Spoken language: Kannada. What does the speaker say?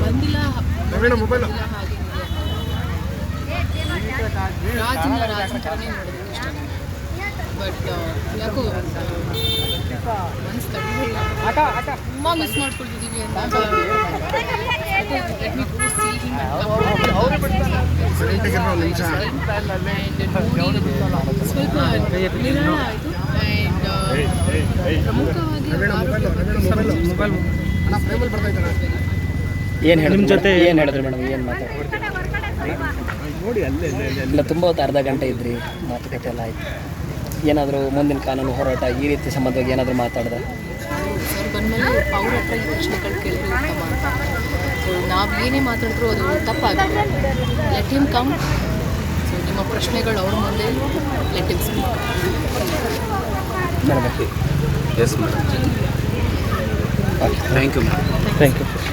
ಬಂದಿಲ್ಲ ಮೊಬೈಲ್. ರಾಜನ ರಾಜನ ನೋಡೋದಕ್ಕೆ ಇಷ್ಟ ಬಟ್ ಯಾಕೋ ಮನ್ಸು ತಡೆದಿಲ್ಲ ತುಂಬ ಮಿಸ್ ಮಾಡ್ಕೊಳ್ತಿದ್ದೀವಿ ಅಂತ ಸ್ವಲ್ಪ ಆಯಿತು ಏನು ಹೇಳಿ ನಿಮ್ಮ ಜೊತೆ ಏನು ಹೇಳಿದ್ರಿ ಮೇಡಮ್? ಏನು ಮಾತಾಡ್ತಾರೆ ನೋಡಿ ಅಲ್ಲೇ ಇಲ್ಲ ತುಂಬ ಹೊತ್ತು ಅರ್ಧ ಗಂಟೆ ಇದ್ರಿ. ಮಾತುಕತೆ ಎಲ್ಲ ಆಯ್ತು. ಏನಾದರೂ ಮುಂದಿನ ಕಾನೂನು ಹೋರಾಟ ಈ ರೀತಿ ಸಂಬಂಧವಾಗಿ ಏನಾದರೂ ಮಾತಾಡಿದ್ರೆ ಅವ್ರ ಹತ್ರ ಈ ಪ್ರಶ್ನೆಗಳು ಕೇಳಿದ್ರೆ ಉತ್ತಮ ಅಂತ. ಸೊ ನಾವು ಏನೇ ಮಾತಾಡಿದ್ರು ಅದು ತಪ್ಪಾಗುತ್ತೆ. ಲೆಟ್ ಹಿಮ್ ಕಮ್ ಸೊ ನಿಮ್ಮ ಪ್ರಶ್ನೆಗಳು ಅವ್ರ ಮುಂದೆ. Let him speak Yes, ma'am. Thank you, ma'am. Thank you.